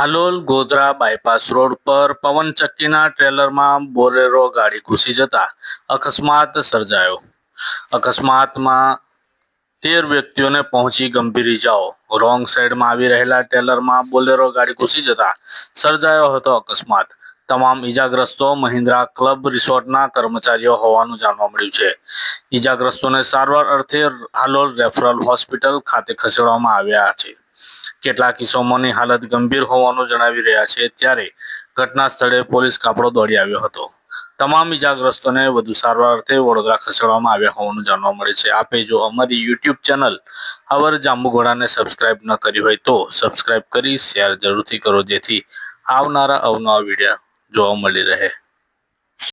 Halol Godhra bypass road પર પવનચક્કીના ટ્રેલરમાં Bolero ગાડી ઘૂસી જતા અકસ્માત સર્જાયો. અકસ્માતમાં તેર વ્યક્તિઓને પહોંચી ગંભીર ઇજાઓ રોંગ સાઈડમાં આવી રહેલા ટ્રેલરમાં બોલેરો ગાડી ઘૂસી જતા સર્જાયો હતો અકસ્માત. તમામ ઈજાગ્રસ્તો મહિન્દ્રા ક્લબ રિસોર્ટના કર્મચારીઓ હોવાનું જાણવા મળ્યું છે. ઈજાગ્રસ્તોને સારવાર અર્થે હાલોલ રેફરલ હોસ્પિટલ ખાતે ખસેડવામાં આવ્યા છે. કેટલાક કિસ્સાઓની હાલત ગંભીર હોવાનું જણાવી રહ્યા છે. ત્યારે ઘટના સ્થળે પોલીસ કાપડો દોડી આવ્યો હતો. તમામ ઈજાગ્રસ્તોને વધુ સારવાર અર્થે વડોદરા ખસેડવામાં આવ્યા હોવાનું જાણવા મળે છે. આપે જો અમારી યુટ્યુબ ચેનલ અવર જાંબુઘોડાને સબસ્ક્રાઇબ ન કરી હોય તો સબસ્ક્રાઇબ કરી શેર જરૂરથી કરો જેથી આવનારા અવનવા વીડિયો જોવા મળી રહે.